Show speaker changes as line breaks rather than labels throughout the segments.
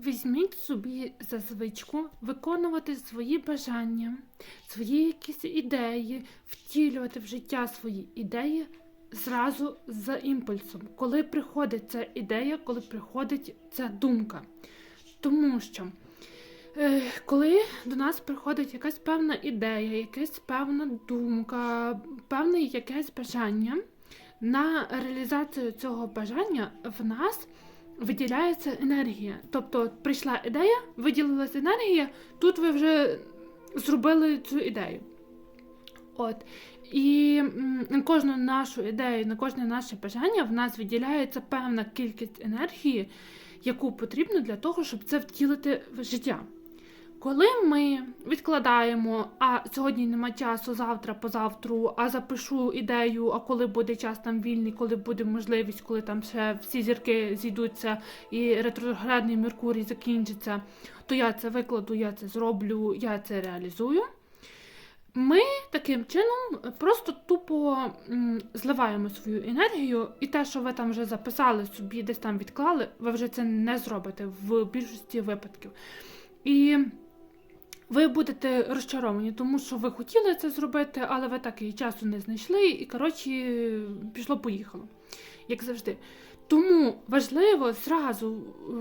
Візьміть собі за звичку виконувати свої бажання, свої якісь ідеї, втілювати в життя свої ідеї зразу за імпульсом, коли приходить ця ідея, коли приходить ця думка. Тому що е, коли до нас приходить якась певна ідея, якась певна думка, певне якесь бажання, на реалізацію цього бажання в нас виділяється енергія. Тобто прийшла ідея, виділилася енергія, тут ви вже зробили цю ідею. От. І на кожну нашу ідею, на кожне наше бажання в нас виділяється певна кількість енергії, яку потрібно для того, щоб це втілити в життя. Коли ми відкладаємо, а сьогодні нема часу, завтра, позавтру, а запишу ідею, а коли буде час там вільний, коли буде можливість, коли там ще всі зірки зійдуться і ретроградний Меркурій закінчиться, то я це викладу, я це зроблю, я це реалізую. Ми таким чином просто тупо зливаємо свою енергію, і те, що ви там вже записали собі, десь там відклали, ви вже це не зробите в більшості випадків. І ви будете розчаровані, тому що ви хотіли це зробити, але ви так і часу не знайшли, і коротше пішло-поїхало, як завжди. Тому важливо зразу е,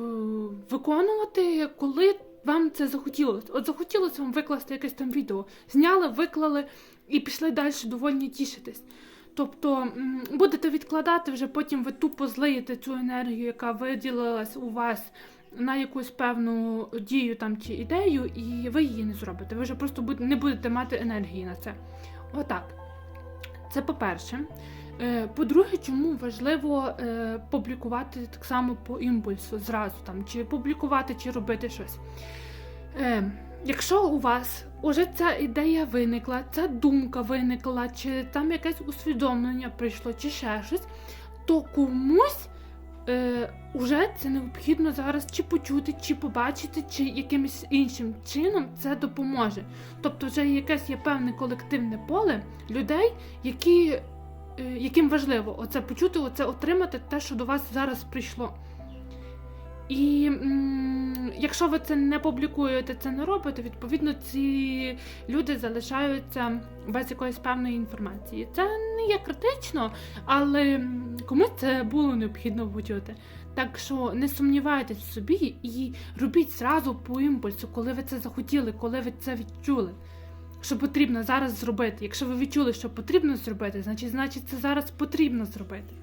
виконувати, коли вам це захотілося. От захотілося вам викласти якесь там відео. Зняли, виклали і пішли далі довольні тішитись. Тобто будете відкладати, вже потім ви тупо злиєте цю енергію, яка виділилась у вас на якусь певну дію там чи ідею, і ви її не зробите. Ви вже просто не будете мати енергії на це. Отак. Це по-перше. Е, По-друге, чому важливо е, публікувати так само по імпульсу зразу там, чи публікувати, чи робити щось. Е, Якщо у вас уже ця ідея виникла, ця думка виникла, чи там якесь усвідомлення прийшло, чи ще щось, то комусь е, уже це необхідно зараз чи почути, чи побачити, чи якимось іншим чином це допоможе. Тобто, вже якесь є певне колективне поле людей, які, е, яким важливо оце почути, оце отримати те, що до вас зараз прийшло. І м, якщо ви це не публікуєте, це не робите, відповідно, ці люди залишаються без якоїсь певної інформації. Це не є критично, але комусь це було необхідно почути. Так що не сумнівайтесь собі і робіть зразу по імпульсу, коли ви це захотіли, коли ви це відчули. Що потрібно зараз зробити. Якщо ви відчули, що потрібно зробити, значить, значить це зараз потрібно зробити.